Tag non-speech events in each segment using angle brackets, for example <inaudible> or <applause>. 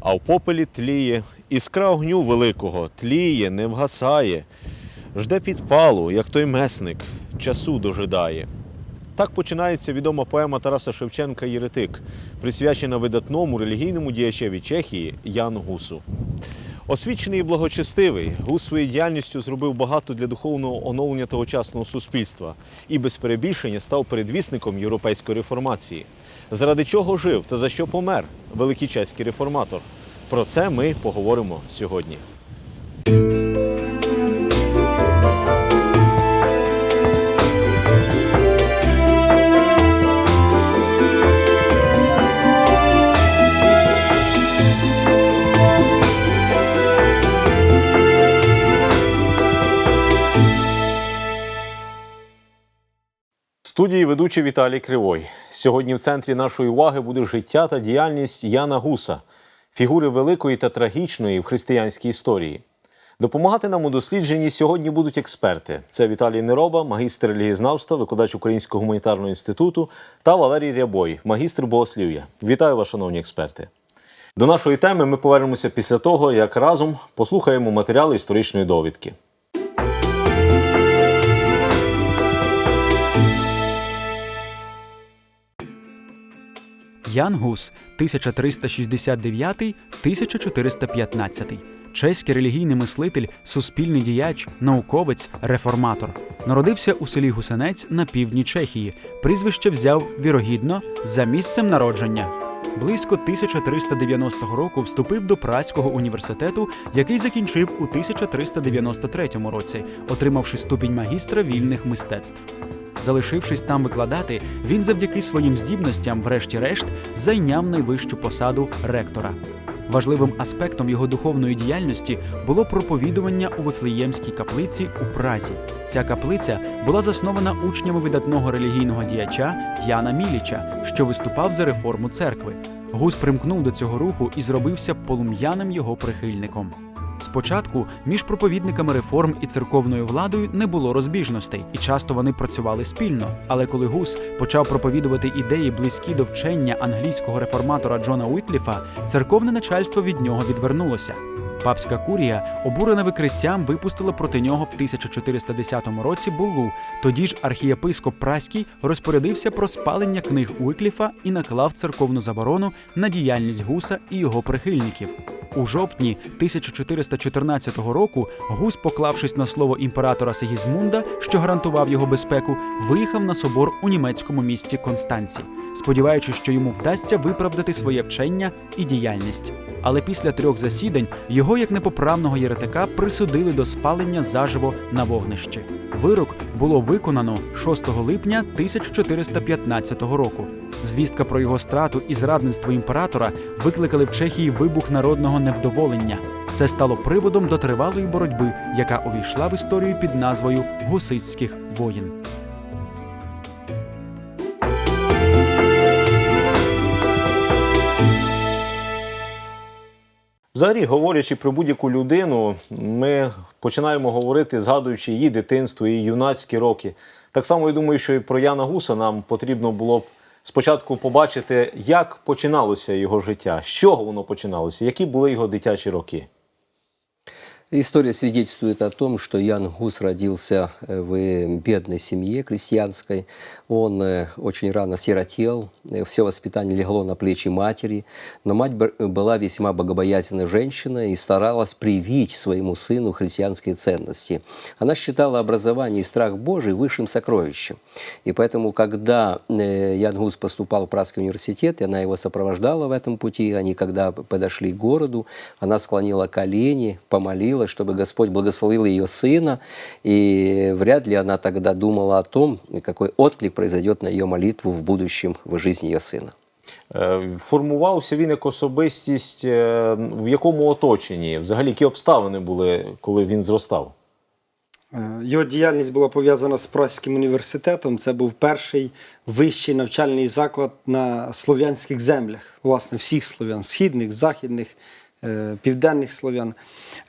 а в попелі тліє, іскра огню великого, тліє, не вгасає, жде підпалу, як той месник, часу дожидає. Так починається відома поема Тараса Шевченка Єретик, присвячена видатному релігійному діячеві Чехії Яну Гусу. Освічений і благочестивий, Гус своєю діяльністю зробив багато для духовного оновлення тогочасного суспільства і без перебільшення став передвісником європейської реформації. Заради чого жив та за що помер великий чеський реформатор? Про це ми поговоримо сьогодні. Студії ведучий Віталій Кривой. Сьогодні в центрі нашої уваги буде життя та діяльність Яна Гуса, фігури великої та трагічної в християнській історії. Допомагати нам у дослідженні сьогодні будуть експерти: це Віталій Нероба, магістр релігієзнавства, викладач Українського гуманітарного інституту та Валерій Рябой, магістр богослів'я. Вітаю вас, шановні експерти. До нашої теми ми повернемося після того, як разом послухаємо матеріали історичної довідки. Ян Гус 1369-1415. Чеський релігійний мислитель, суспільний діяч, науковець, реформатор. Народився у селі Гусенець на півдні Чехії. Прізвище взяв вірогідно за місцем народження. Близько 1390 року вступив до Праського університету, який закінчив у 1393 році, отримавши ступінь магістра вільних мистецтв. Залишившись там викладати, він завдяки своїм здібностям, врешті-решт, зайняв найвищу посаду ректора. Важливим аспектом його духовної діяльності було проповідування у Вифлеємській каплиці у Празі. Ця каплиця була заснована учнями видатного релігійного діяча Яна Міліча, що виступав за реформу церкви. Гус примкнув до цього руху і зробився полум'яним його прихильником. Спочатку між проповідниками реформ і церковною владою не було розбіжностей, і часто вони працювали спільно. Але коли Гус почав проповідувати ідеї, близькі до вчення англійського реформатора Джона Уітліфа, церковне начальство від нього відвернулося. Папська курія, обурена викриттям, випустила проти нього в 1410 році буллу. Тоді ж архієпископ Праський розпорядився про спалення книг Уікліфа і наклав церковну заборону на діяльність гуса і його прихильників. У жовтні 1414 року Гус, поклавшись на слово імператора Сигізмунда, що гарантував його безпеку, виїхав на собор у німецькому місті Констанці, сподіваючись, що йому вдасться виправдати своє вчення і діяльність. Але після трьох засідань його, як непоправного єретика, присудили до спалення заживо на вогнищі. Вирок було виконано 6 липня 1415 року. Звістка про його страту і зрадництво імператора викликали в Чехії вибух народного невдоволення. Це стало приводом до тривалої боротьби, яка увійшла в історію під назвою Гусицьких воїн. Взагалі, говорячи про будь-яку людину, ми починаємо говорити, згадуючи її дитинство, її юнацькі роки. Так само я думаю, що і про Яна Гуса нам потрібно було б спочатку побачити, як починалося його життя, з чого воно починалося, які були його дитячі роки. История свидетельствует о том, что Ян Гус родился э, в бедной семье крестьянской. Он э, очень рано сиротел, э, все воспитание легло на плечи матери. Но мать была весьма богобоязненная женщина и старалась привить своему сыну христианские ценности. Она считала образование и страх Божий высшим сокровищем. И поэтому, когда э, Ян Гус поступал в Пражский университет, и она его сопровождала в этом пути, они когда подошли к городу, она склонила колени, помолилась, чтобы Господь благословил ее сына, и вряд ли она тогда думала о том, какой отклик произойдет на ее молитву в будущем в жизни ее сына. Е, Формувався він як особистість е, в якому оточенні? Взагалі, які обставини були, коли він зростав? Е, Його діяльність була пов'язана з Праським університетом. Це був перший вищий навчальний заклад на слов'янських землях, власне, всіх слов'ян, східних, західних, е, південних слов'ян.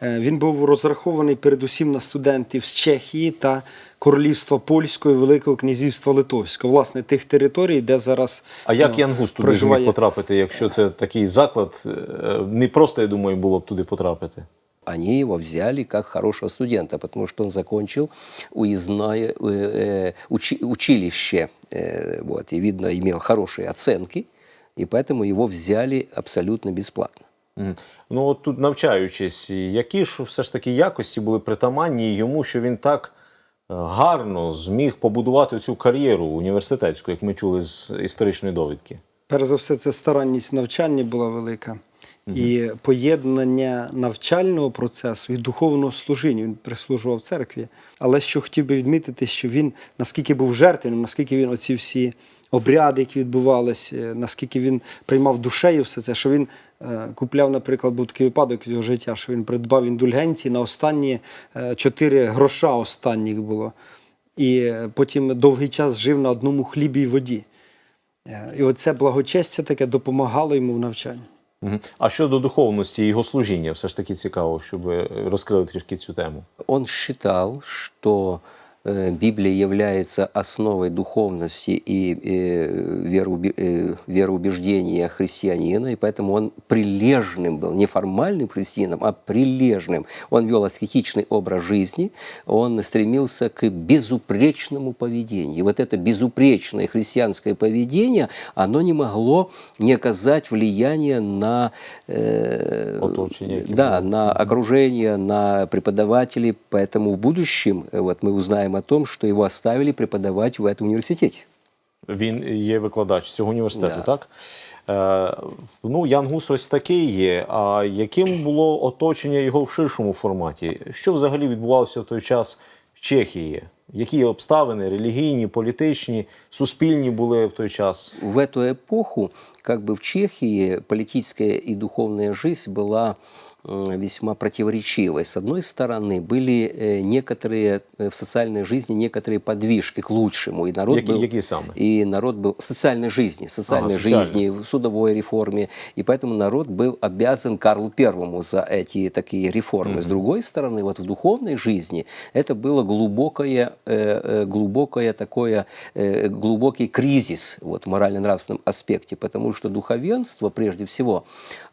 Е, Він був розрахований передусім на студентів з Чехії та королівства Польського і Великого князівства Литовського, власне, тих територій, де зараз А як ну, Ян Гус туди проживає- зміг потрапити, якщо це такий заклад? е, Не просто, я думаю, було б туди потрапити. Они его взяли как хорошего студента, потому что он закончил уездное э, э, учи- училище, э, вот, и, видно, имел хорошие оценки, и поэтому его взяли абсолютно бесплатно. Ну, от тут навчаючись, які ж все ж таки якості були притаманні йому, що він так е, гарно зміг побудувати цю кар'єру університетську, як ми чули з історичної довідки? Перш за все, це старанність навчання була велика. І поєднання навчального процесу і духовного служіння. Він прислужував церкві. Але що хотів би відмітити, що він наскільки був жертвенним, наскільки він оці всі обряди, які відбувалися, наскільки він приймав душею все це, що він е, купляв, наприклад, був такий випадок його життя, що він придбав індульгенції на останні е, чотири гроша останніх було. І е, потім довгий час жив на одному хлібі і воді. Е, І оце благочестя таке допомагало йому в навчанні. А щодо духовності і його служіння, все ж таки цікаво, щоб розкрили трішки цю тему. Он считал, э, Библия является основой духовности и э, э, вероубеждения христианина, и поэтому он прилежным был, не формальным христианином, а прилежным. Он вел аскетичный образ жизни, он стремился к безупречному поведению. И вот это безупречное христианское поведение, оно не могло не оказать влияния на, э, да, на окружение, на преподавателей. Поэтому в будущем э, вот, мы узнаем о том, что его оставили преподавать в этом университете. Він є викладач цього університету, Да. так? Е, ну, Ян Гус ось такий є. А яким було оточення його в ширшому форматі? Що взагалі відбувалося в той час в Чехії? Які обставини релігійні, політичні, суспільні були в той час? В эту эпоху, как бы в Чехии, политическая и духовная жизнь была м, Весьма противоречивой. С одной стороны, были э, некоторые э, в социальной жизни некоторые подвижки к лучшему, и народ Які- был які саме? и народ был в социальной жизни, социальной социальной. жизни, в судовой реформе, и поэтому народ был обязан Карлу Первому за эти такие реформы. С другой стороны, вот в духовной жизни это было глубокое, э, э, глубокое такое, э, глубокий кризис вот, в морально-нравственном аспекте, потому что духовенство, прежде всего,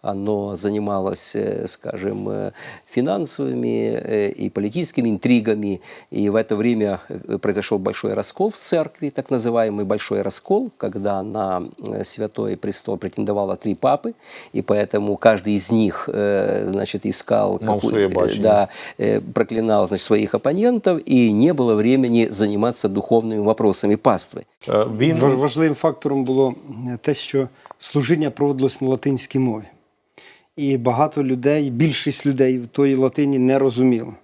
оно занималось, э, скажем, э, финансовыми э, и политическими интригами, и в это время э, произошел большой раскол в церкви, так называемый большой раскол, когда на э, святой престол претендовало три папы, и поэтому каждый из них, э, значит, искал, Мал какую- своє э, бачення. да, э, проклинал, значит, своих оппонентов, и не было времени заниматься духовными вопросами паствы. Е, Він Ва- Важливим фактором було е, те, що служіння проводилось на латинській мові. І багато людей, більшість людей в тої латині не розуміло.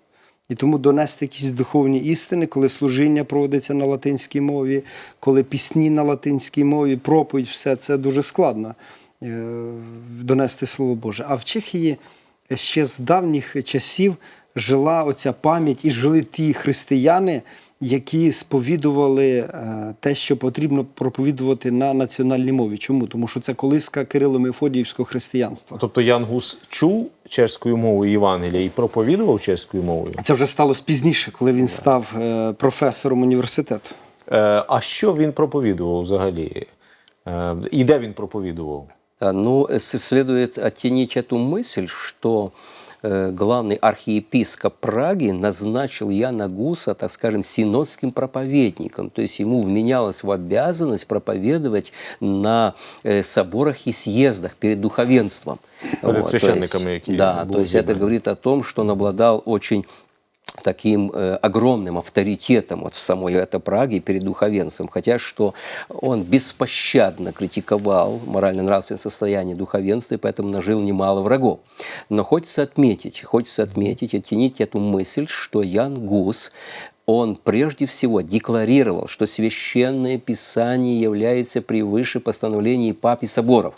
І тому донести якісь духовні істини, коли служіння проводиться на латинській мові, коли пісні на латинській мові, проповідь, все це дуже складно е, донести Слово Боже. А в Чехії ще з давніх часів жила оця пам'ять і жили ті християни, які сповідували е, те, що потрібно проповідувати на національній мові. Чому? Тому що це колиска Кирило-Мефодіївського християнства. Тобто Ян Гус чув чеською мовою Євангелія і проповідував чеською мовою. Це вже сталося пізніше, коли він став е, професором університету. Е, А що він проповідував взагалі? Е, І де він проповідував? А, Ну, с- следует оттенить эту мысль, что э, главный архиепископ Праги назначил Яна Гуса, так скажем, синодским проповедником. То есть ему вменялось в обязанность проповедовать на э, соборах и съездах перед духовенством. Перед то священниками, есть, які Да, були то есть это зібрані. говорит о том, что он обладал очень таким э, огромным авторитетом вот в самой это Праге перед духовенством, хотя что он беспощадно критиковал морально-нравственное состояние духовенства и поэтому нажил немало врагов. Но хочется отметить, хочется отметить, оттенить эту мысль, что Ян Гус он прежде всего декларировал, что священное писание является превыше постановлений пап и соборов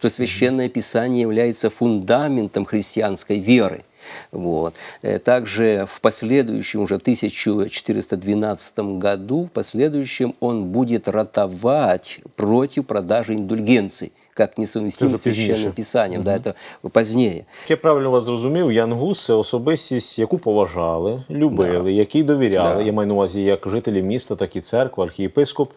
что священное писание является фундаментом христианской веры. Вот. Э, Также в последующем, уже в 1412 году, в последующем он будет ратовать против продажи индульгенций, как несовместимо Это с уже позднее. священным писанием. Да, это позднее. Як я правильно вас зрозумів, Ян Гус це особистість, яку поважали, любили, якій довіряли. Да. Я маю на увазі як жителі міста, так і церква, архієпископ.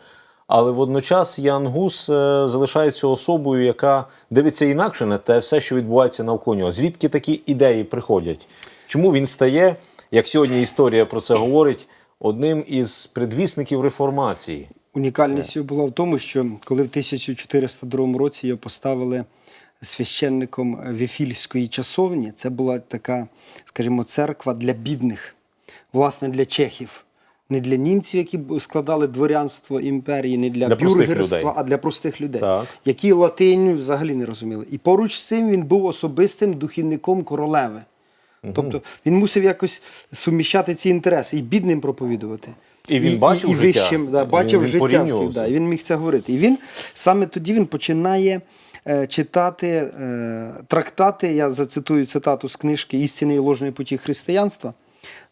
Але водночас Ян Гус е, залишається особою, яка дивиться інакше на те все, що відбувається навколо нього. Звідки такі ідеї приходять? Чому він стає, як сьогодні історія про це говорить, одним із предвісників реформації? Унікальність його була в тому, що коли в 1402 році його поставили священником Віфільської часовні, це була така, скажімо, церква для бідних, власне, для чехів. Не для німців, які складали дворянство імперії, не для, Для бюргерства, а для простих людей, Так. які латиню взагалі не розуміли. І поруч з цим він був особистим духівником королеви. Тобто він мусив якось суміщати ці інтереси і бідним проповідувати. І він бачив і, життя. вищим, да, бачив він життя всіх, да, і він міг це говорити. І він саме тоді він починає е, читати е, трактати. Я зацитую цитату з книжки Істини і ложної путі християнства.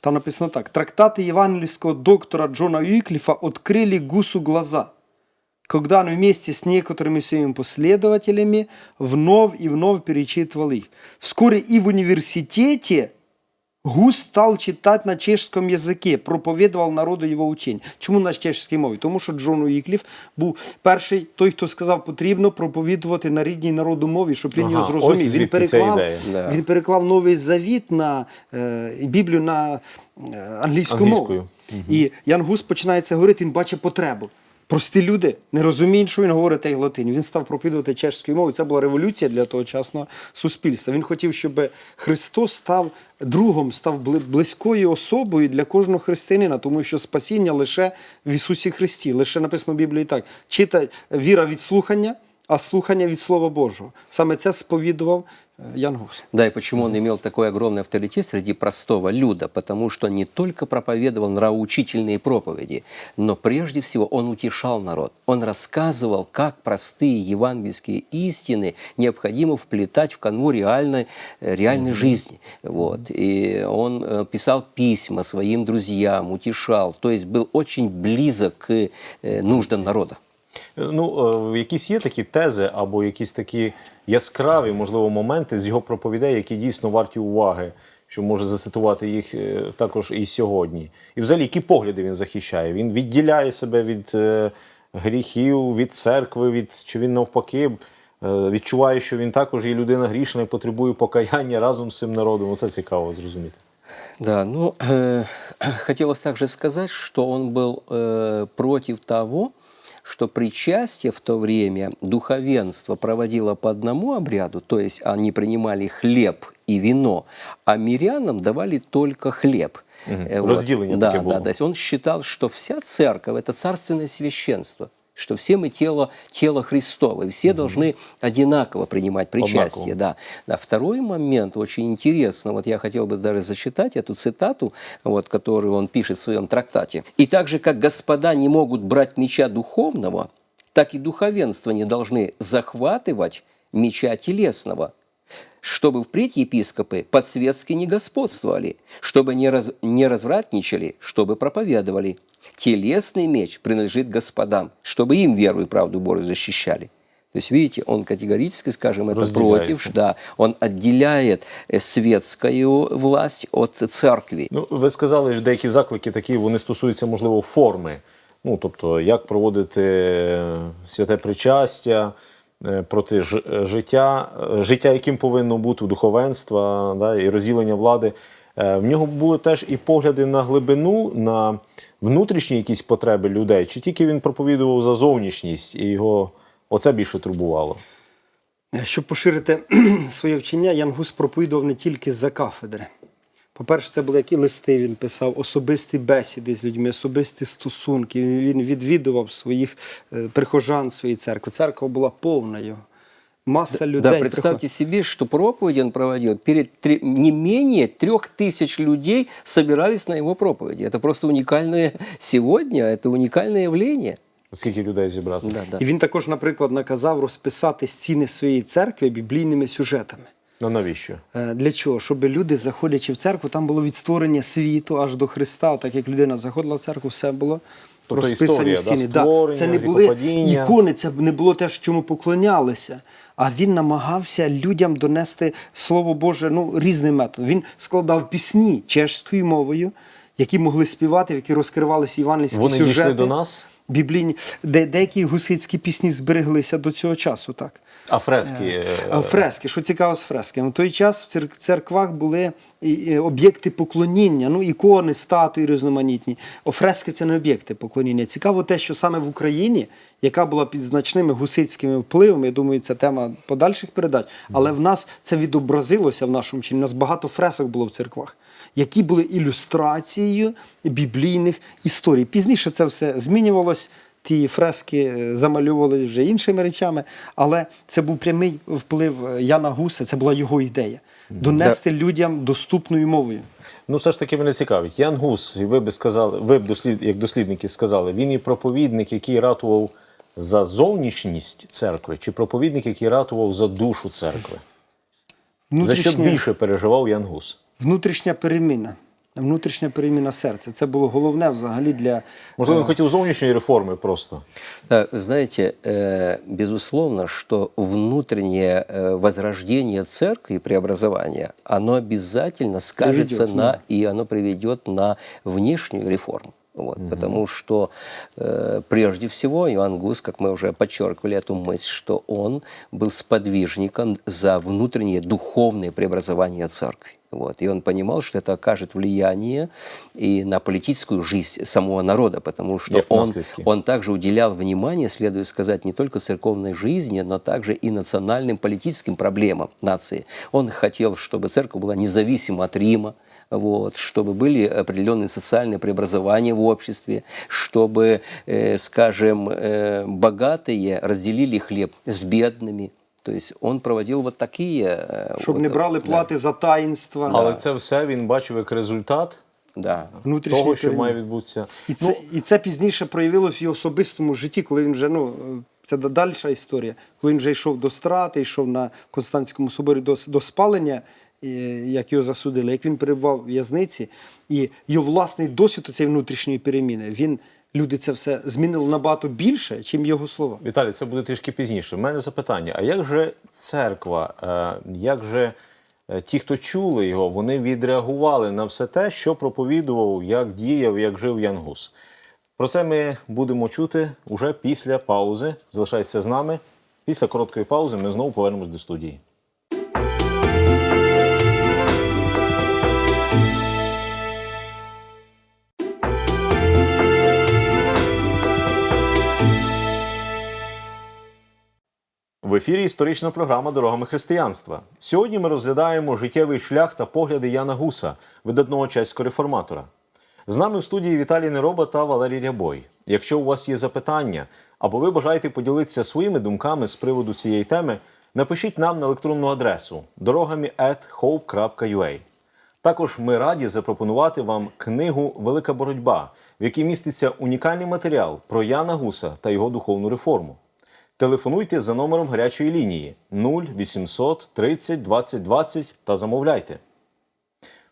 Там написано так: трактати євангельського доктора Джона Уиклифа открыли Гусу глаза, когда он вместе с некоторыми своими последователями вновь и вновь перечитывал их. Вскоре и в университете Гус став читати на чешському язикі, проповідував народу його учень. Чому на чешській мові? Тому що Джон Уікліф був перший той, хто сказав, потрібно проповідувати на рідній народу мові, щоб він Ага, його зрозумів. ось Він переклав, ідея. Він переклав новий завіт на е, Біблію на е, англійську Англійською. мову. І Ян Гус починає це говорити, він бачить потребу. Прості люди не розуміють, що він говорить та й латиню. Він став проповідувати чешською мовою. Це була революція для тогочасного суспільства. Він хотів, щоб Христос став другом, став близькою особою для кожного християнина, тому що спасіння лише в Ісусі Христі. Лише написано в Біблії так: читай віра від слухання, а слухання від Слова Божого. Саме це сповідував е, Ян Гус. Да, и почему он имел такой огромный авторитет среди простого люда? Потому что не только проповедовал нравоучительные проповеди, но прежде всего он утешал народ. Он рассказывал, как простые евангельские истины необходимо вплетать в канву реальной, э, реальной жизни. Вот. И он э, писал письма своим друзьям, утешал, то есть был очень близок к э, нуждам народа. Ну, е, якісь є такі тези або якісь такі яскраві, можливо, моменти з його проповідей, які дійсно варті уваги, що може зацитувати їх е, також і сьогодні. І взагалі, які погляди він захищає? Він відділяє себе від е, гріхів, від церкви, від чи він навпаки е, відчуває, що він також є людина грішна і потребує покаяння разом з цим народом. Оце цікаво зрозуміти. Да, ну, <clears throat> э, хотелось также сказать, что он был э, против того, что причастие в то время духовенство проводило по одному обряду, то есть они принимали хлеб и вино, а мирянам давали только хлеб. Э, Разделение да, да, было. то есть он считал, что вся церковь – это царственное священство, что все мы тело, тело Христово, и все должны одинаково принимать причастие. Да. Да. Второй момент очень интересно, вот я хотел бы даже зачитать эту цитату, вот, которую он пишет в своем трактате. «И так же, как господа не могут брать меча духовного, так и духовенство не должны захватывать меча телесного, чтобы впредь епископы подсветски не господствовали, чтобы не, раз- не развратничали, чтобы проповедовали. Телесный меч принадлежит господам, чтобы им веру и правду Божию защищали. То есть, видите, он категорически, скажем, это против, да, он отделяет э, светскую власть от церкви. Ну, ви сказали, що деякі заклики такі вони стосуються, можливо, форми. Ну, тобто, як проводити святе причастя проти е, життя, е, життя, яким повинно бути духовенства, да, і розділення влади. Е, В нього були теж і погляди на глибину, на внутрішні якісь потреби людей, чи тільки він проповідував за зовнішність, і його оце більше турбувало. Щоб поширити <clears throat> своє вчення, Ян Гус проповідував не тільки за кафедри. По-перше, це були які листи він писав, особисті бесіди з людьми, особисті стосунки. Він- Він відвідував своїх е, прихожан своєї церкви. Церква була повна його. Маса людей. Да, представьте себе, что проповеди он проводил, перед три- не менее трех тысяч людей собирались на его проповеди. Это просто уникальное сегодня, это уникальное явление. Скільки людей зібрати? Да, да. І він також, наприклад, наказав розписати стіни своєї церкви біблійними сюжетами. Ну навіщо? Е, Для чого? Щоб люди, заходячи в церкву, там було від створення світу аж до Христа. Так як людина заходила в церкву, все було Тобто розписані історія, да, стіни. створення, це не були ікони, це не було те, чому поклонялися. А він намагався людям донести Слово Боже ну, різним методом. Він складав пісні чешською мовою, які могли співати, в які розкривалися івангельські Вони сюжети. дійшли до нас? Біблійні, де деякі гусицькі пісні збереглися до цього часу, так. А фрески. е, А Фрески, що цікаво з фресками. В той час в цер- церквах були об'єкти поклоніння, ну, ікони, статуї різноманітні. Фрески це не об'єкти поклоніння. Цікаво те, що саме в Україні, яка була під значними гусицькими впливами, я думаю, це тема подальших передач, але в нас це відобразилося в нашому чині. У нас багато фресок було в церквах, які були ілюстрацією біблійних історій. Пізніше це все змінювалось. Ті фрески е, замальовували вже іншими речами, але це був прямий вплив е, Яна Гуса, це була його ідея. Донести людям доступною мовою. Ну, все ж таки мене цікавить. Ян Гус, і ви б сказали, ви б дослід, як дослідники сказали, він і проповідник, який ратував за зовнішність церкви, чи проповідник, який ратував за душу церкви? За що більше переживав Ян Гус? внутрішня переміна. Внутрішня переміна серця. Це було головне взагалі для Можливо, він хотів зовнішньої реформи просто. Да, знаете, э, безусловно, что внутреннее э, возрождение церкви и преобразование, оно обязательно скажется Приведет, на, и оно приведет на внешнюю реформу. Вот, Потому что э, прежде всего Иоанн Гус, как мы уже подчеркивали эту мысль, что он был сподвижником за внутреннее духовное преобразование церкви. Вот. И он понимал, что это окажет влияние и на политическую жизнь самого народа, потому что он, он также уделял внимание, следует сказать, не только церковной жизни, но также и национальным политическим проблемам нации. Он хотел, чтобы церковь была независима от Рима, вот, чтобы были определенные социальные преобразования в обществе, чтобы, э, скажем, э, богатые разделили хлеб с бедными. То есть он проводил вот такие... э, щоб вот, не брали да, плати за таїнства. Але це все він бачив як результат Да. того, що має відбутися. І це, і це пізніше проявилось в його особистому житті, коли він вже, ну, це да- дальша історія, коли він вже йшов до страти, йшов на Константському соборі до, до спалення, е, як його засудили, як він перебував в в'язниці, і його власний досвід цієї внутрішньої переміни, він, люди це все змінило набагато більше, чим його слова. Віталій, це буде трішки пізніше. У мене запитання: а як же церква, е, як же е, ті, хто чули його, вони відреагували на все те, що проповідував, як діяв, як жив Ян Гус? Про це ми будемо чути уже після паузи. Залишайтеся з нами. Після короткої паузи ми знову повернемось до студії. В ефірі історична програма Дорогами християнства. Сьогодні ми розглядаємо життєвий шлях та погляди Яна Гуса, видатного чеського реформатора. З нами в студії Віталій Нероба та Валерій Рябой. Якщо у вас є запитання або ви бажаєте поділитися своїми думками з приводу цієї теми, напишіть нам на електронну адресу дорогами.hope.ua. Також ми раді запропонувати вам книгу Велика боротьба, в якій міститься унікальний матеріал про Яна Гуса та його духовну реформу. Телефонуйте за номером гарячої лінії 0800 30 20 20 та замовляйте.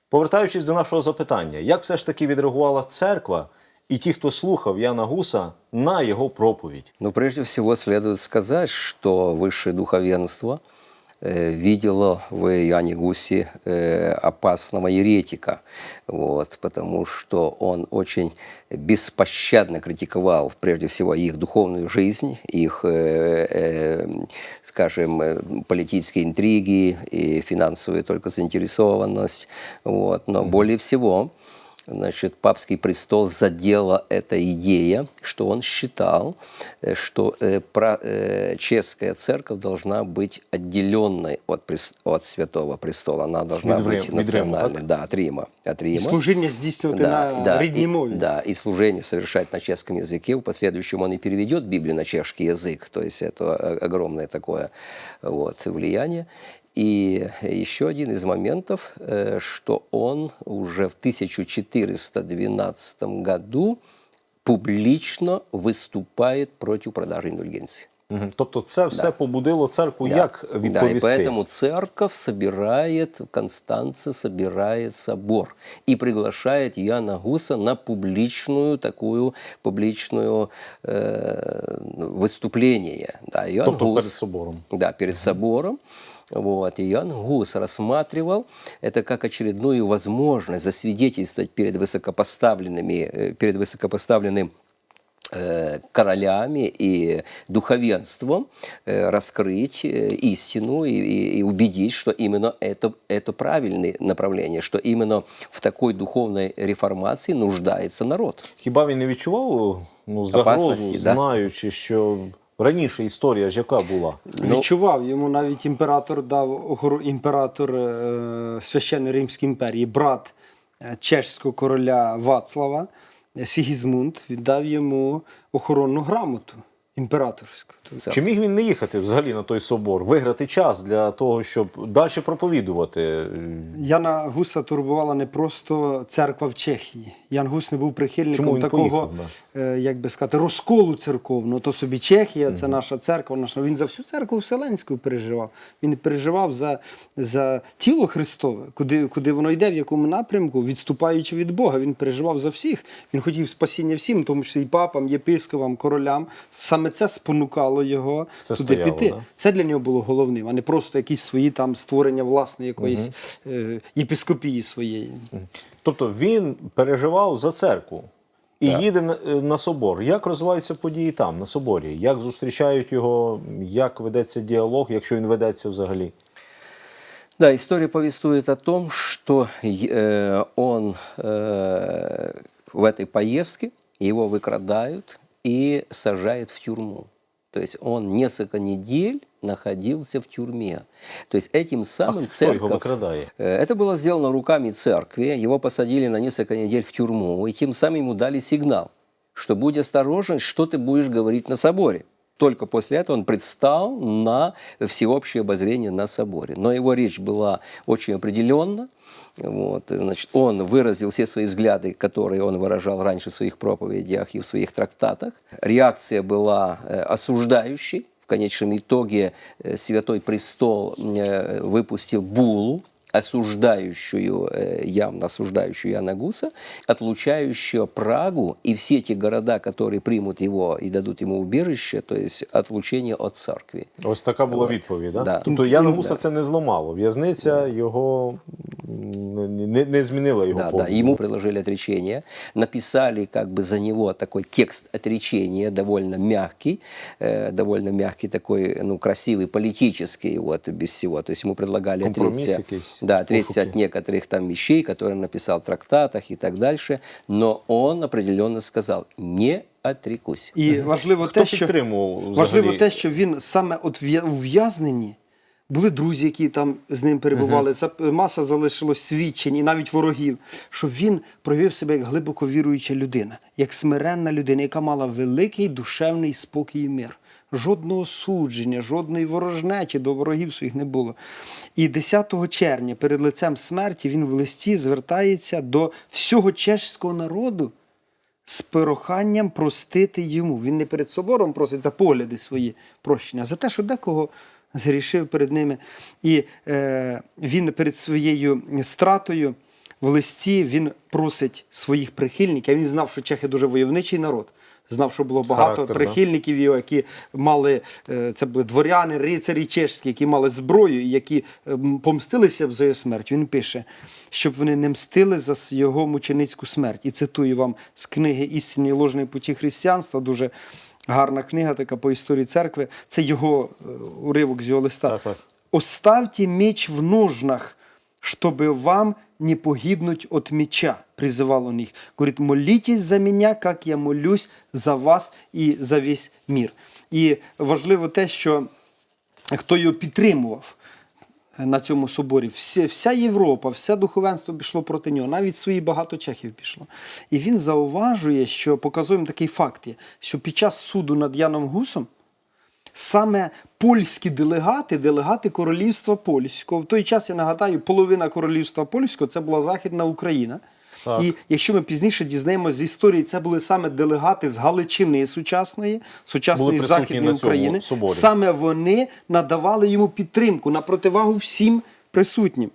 Повертаючись до нашого запитання, як все ж таки відреагувала церква і ті, хто слухав Яна Гуса на його проповідь? Ну, прежде всего, следует сказать, что высшее духовенство э, видело в Иоанне Гусе э, опасного еретика, вот, потому что он очень беспощадно критиковал, прежде всего, их духовную жизнь, их, э, скажем, политические интриги и финансовую только заинтересованность. Вот. Но более всего значит, папский престол задела эта идея, что он считал, э, что э, про- э, чешская церковь должна быть отделенной от, прес- от Святого Престола. Она должна Від Рим- быть від Риму, национальной. так? Да, от Рима. От І Рима. служіння здійснювати Да, на да, рідній и, мові. да, и служение совершать на чешском языке. В последующем он и переведет Библию на чешский язык. То есть это о- огромное такое вот, влияние. И еще один из моментов, э, что он уже в 1412 году публично выступает против продажи индульгенции. Мгм. Тобто це все побудило церкву Да. як Да, и відповісти? поэтому церковь собирает, в Констанце собирает собор и приглашает Яна Гуса на публичную такую, публичную э, выступление. Да, Ян Тобто Гус, перед собором. Да, перед собором. Вот, и Ян Гус рассматривал это как очередную возможность засвидетельствовать перед высокопоставленными, э, перед высокопоставленным э, королями и духовенством э, раскрыть э, истину и, и- и убедить, что именно это, это правильное направление, что именно в такой духовной реформации нуждается народ. Хіба він не відчував ну, загрозу, Опасності, да? знаючи, що раніше історія ж яка була? Ну, Відчував, йому навіть імператор дав імператор е, священної Римської імперії, брат е, чеського короля Вацлава е, Сігізмунд віддав йому охоронну грамоту імператорську. Чи міг він не їхати взагалі на той собор, виграти час для того, щоб далі проповідувати? Яна Гуса турбувала не просто церква в Чехії. Ян Гус не був Чому прихильником він такого, поїхав, як би сказати, розколу церковного. То собі Чехія, це наша церква. Наша. Він за всю церкву Вселенську переживав. Він переживав за, за тіло Христове, куди, куди воно йде, в якому напрямку, відступаючи від Бога. Він переживав за всіх. Він хотів спасіння всім, тому числі і папам, єпископам, королям. Саме це спонукало його Це туди стояло, піти. да? Це для нього було головним, а не просто якісь свої там створення власної якоїсь е, єпископії своєї. Тобто він переживав за церкву і їде на, е, на собор. Як розвиваються події там, на соборі? Як зустрічають його, як ведеться діалог, якщо він ведеться взагалі? Да, история повествует о том, что э, он э, в этой поездке, его выкрадают и сажают в тюрьму. То есть он несколько недель находился в тюрьме. То есть этим самым його церковь... викрадає? Э, Это было сделано руками церкви, его посадили на несколько недель в тюрьму, и тем самым ему дали сигнал, что будь осторожен, что ты будешь говорить на соборе. Только после этого он предстал на всеобщее обозрение на соборе. Но его речь была очень определенна. Вот, значит, он выразил все свои взгляды, которые он выражал раньше в своих проповедях и в своих трактатах. Реакция была э, осуждающей. В конечном итоге э, Святой Престол э, выпустил буллу, осуждающую, э, явно осуждающую Яна Гуса, отлучающую Прагу и все те города, которые примут его и дадут ему убежище, то есть отлучение от церкви. Ось така була От. відповідь. Да? Да. Тобто Яна Ну, Гуса да. це не зламало. В'язниця його м, не, не змінила його Да, да, погляду. ему предложили отречение, написали как бы за него такой текст отречения, довольно мягкий, э, довольно мягкий такой, ну, красивый, политический, вот, без всего. То есть ему предлагали Компромисс отречься, якийсь, да, отречься пошуки. от некоторых там вещей, которые он написал в трактатах и так дальше, но он определенно сказал, не отрекусь. І важливо Хто те, що підтримував важливо взагалі? те, що він саме от в'я- ув'язненні. були друзі, які там з ним перебували. Це маса залишилось свідчень і навіть ворогів, що він проявив себе як глибоко віруюча людина, як смиренна людина, яка мала великий душевний спокій і мир. Жодного судження, жодної ворожнечі до ворогів своїх не було. І 10 червня перед лицем смерті він в листі звертається до всього чеського народу з проханням простити йому. Він не перед собором просить за погляди свої прощення, а за те, що декого згрішив перед ними. І е, він перед своєю стратою в листі він просить своїх прихильників. Він знав, що чехи дуже войовничий народ. Знав, що було багато Характер, прихильників його, які мали е, це були дворяни, рицарі чешські, які мали зброю які е, помстилися за його смерть. Він пише, щоб вони не мстили за його мученицьку смерть. І цитую вам з книги Істинні і ложної путі християнства. Дуже гарна книга, така по історії церкви. Це його е, уривок з його листа. Так, так. Оставте меч в ножнах, щоб вам не погибнуть от меча, призывал он их. Говорит, молитесь за меня, как я молюсь за вас і за весь мір. І важливо те, що хто його підтримував на цьому соборі, Всі, вся Європа, все духовенство пішло проти нього, навіть свої багато чехів пішло. І він зауважує, що показуємо такий факт є, що під час суду над Яном Гусом саме польські делегати, делегати королівства польського. В той час я нагадаю, половина королівства польського це була Західна Україна. Так. І якщо ми пізніше дізнаємося з історії, це були саме делегати з Галичини сучасної, сучасної західної України. соборі. Саме вони надавали йому підтримку на противагу всім присутнім.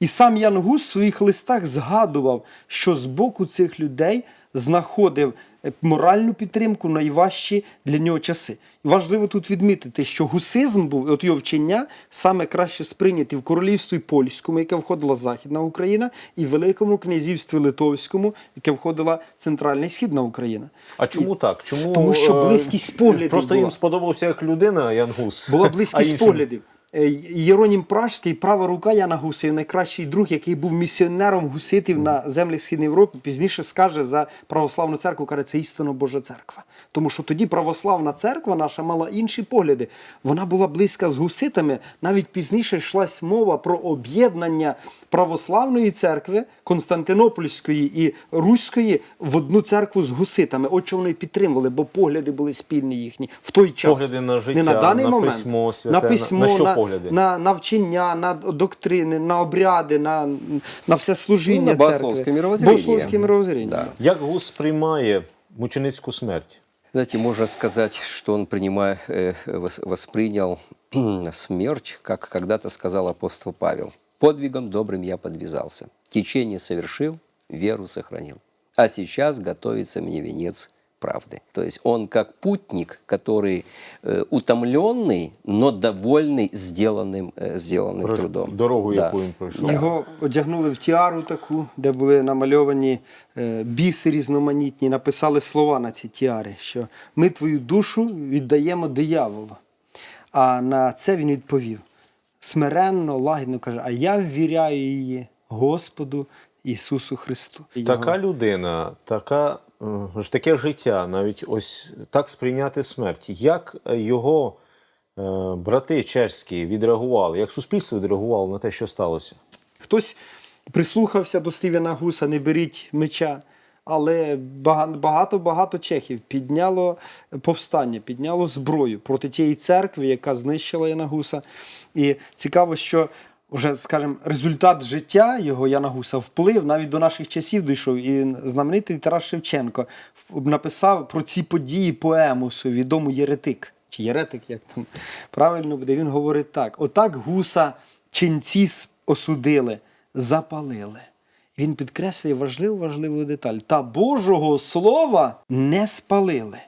І сам Ян Гус в своїх листах згадував, що з боку цих людей знаходив моральну підтримку найважчі для нього часи. І важливо тут відмітити, що гусизм був, от його вчення, саме краще сприйняті в королівстві польському, яке входила Західна Україна, і Великому князівстві Литовському, яке входила Центральна і Східна Україна. А чому так? Чому Тому що е, близькість поглядів Просто була. їм сподобався як людина Ян Гус. Була близькість поглядів. Е, Єронім Пражський, права рука Яна його найкращий друг, який був місіонером гуситів на землях Східної Європи, пізніше скаже за православну церкву, каже, це істинно Божа церква. Тому що тоді православна церква наша мала інші погляди. Вона була близька з гуситами. Навіть пізніше йшлась мова про об'єднання православної церкви Константинопольської і Руської в одну церкву з гуситами. От що вони підтримували, бо погляди були спільні їхні в той час. Погляди на Не на даний на момент. письмо святе, на письмо, на що на, погляди? на навчання, на доктрини, на обряди, на, на все служіння Ну, на богословське церкви. мировоззріння. Богословське мировоззріння. Да. Як Гус сприймає мученицьку смерть? Знаете, можно сказать, что он принимая, э, воспринял смерть, как когда-то сказал апостол Павел. «Подвигом добрым я подвязался, течение совершил, веру сохранил, а сейчас готовится мне венец правды». То есть он как путник, который э, утомленный, но довольный сделанным, э, сделанным Про трудом. дорогу, Да. яку він пройшов. Його одягнули в тіару таку, де були намальовані е, біси різноманітні, написали слова на ці тіари, що ми твою душу віддаємо дияволу. А на це він відповів смиренно, лагідно каже, а я ввіряю її Господу Ісусу Христу. Така людина, така, е, ж таке життя, навіть ось так сприйняти смерть. Як е, його е, брати чеські відреагували, як суспільство відреагувало на те, що сталося? Хтось прислухався до Стівена Гуса, не беріть меча. Але багато-багато чехів підняло повстання, підняло зброю проти тієї церкви, яка знищила Яна Гуса. І цікаво, що вже, скажімо, результат життя його Яна Гуса вплив навіть до наших часів дійшов. І знаменитий Тарас Шевченко написав про ці події поему свою відому Єретик. Чи Єретик, як там правильно буде, він говорить так: отак гуса ченці осудили, запалили. Він підкреслює важливу важливу деталь. Та Божого слова не спалили,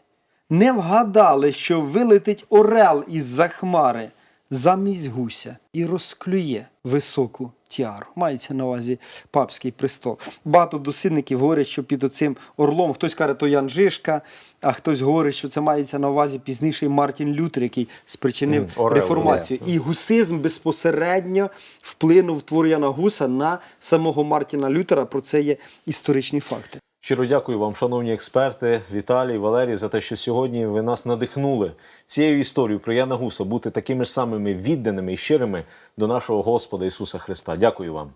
не вгадали, що вилетить орел із-за хмари замість гуся і розклює високу тіару. Мається на увазі папський престол. Багато дослідників говорять, що під оцим орлом хтось каже, то Ян Жишка, а хтось говорить, що це мається на увазі пізніший Мартін Лютер, який спричинив Мгм, орел, реформацію. І гусизм безпосередньо вплинув твор Яна Гуса на самого Мартіна Лютера. Про це є історичні факти. Щиро дякую вам, шановні експерти, Віталій, Валерій, за те, що сьогодні ви нас надихнули цією історією про Яна Гуса бути такими ж самими відданими і щирими до нашого Господа Ісуса Христа. Дякую вам.